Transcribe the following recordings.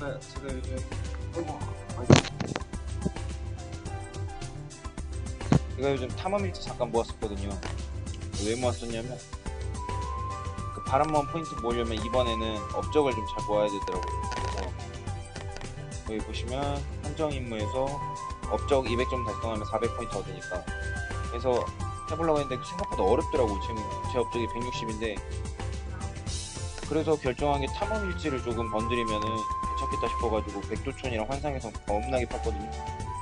제가 제가 요즘 제가 요즘 탐험일지 잠깐 모았었거든요. 왜 모았었냐면 그 바람만 포인트 모으려면 이번에는 업적을 좀 잘 모아야 되더라고요. 그래서 여기 보시면 한정 임무에서 업적 200점 달성하면 400포인트 얻으니까 그래서 해보려고 했는데 생각보다 어렵더라고 지금 제 업적이 160인데 그래서 결정한 게 탐험일지를 조금 건드리면은 괜찮겠다 싶어가지고 백두촌이랑 환상의 섬 겁나게 팠거든요.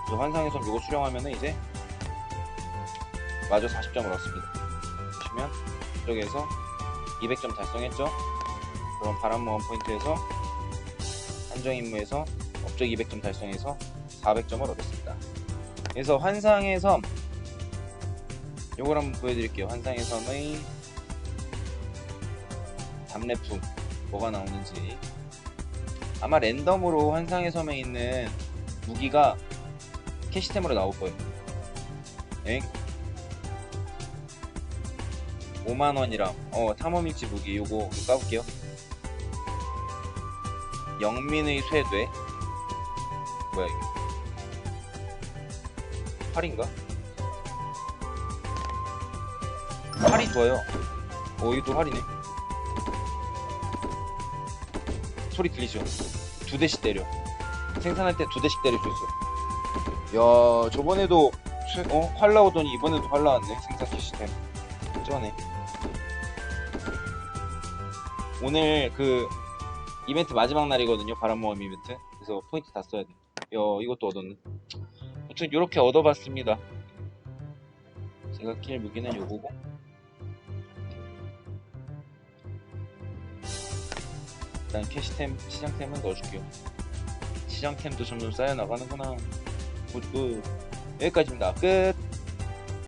그래서 환상의 섬 요거 수령하면은 이제 마저 40점을 얻습니다. 보시면 이쪽에서 200점 달성했죠? 그럼 바람모험 포인트에서 한정 임무에서 업적 200점 달성해서 400점을 얻었습니다. 그래서 환상의 섬. 요걸 한번 보여드릴게요. 환상의 섬의 답례품. 뭐가 나오는지 아마 랜덤으로 환상의 섬에 있는 무기가 캐시템으로 나올 거예요. 엥? 5만원이랑 어 탐험일지 무기 요거 까볼게요. 영민의 쇠뇌. 뭐야 이게 활인가? 활이 좋아요. 오 이게 또 활이네 소리 들리죠? 두 대씩 때려. 생산할 때 두 대씩 있어. 야, 저번에도 수- 어? 활 나오더니 이번에도 활 나왔네. 생산 시스템. 쩌네. 오늘 그 이벤트 마지막 날이거든요. 바람모험 이벤트. 그래서 포인트 다 써야 돼. 야, 이것도 얻었네. 아무튼 이렇게 얻어봤습니다. 제가 낄 무기는 요거고. 일단 캐시템, 시장템은 넣어줄게요. 시장템도 점점 쌓여나가는구나. 굿굿. 여기까지입니다. 끝.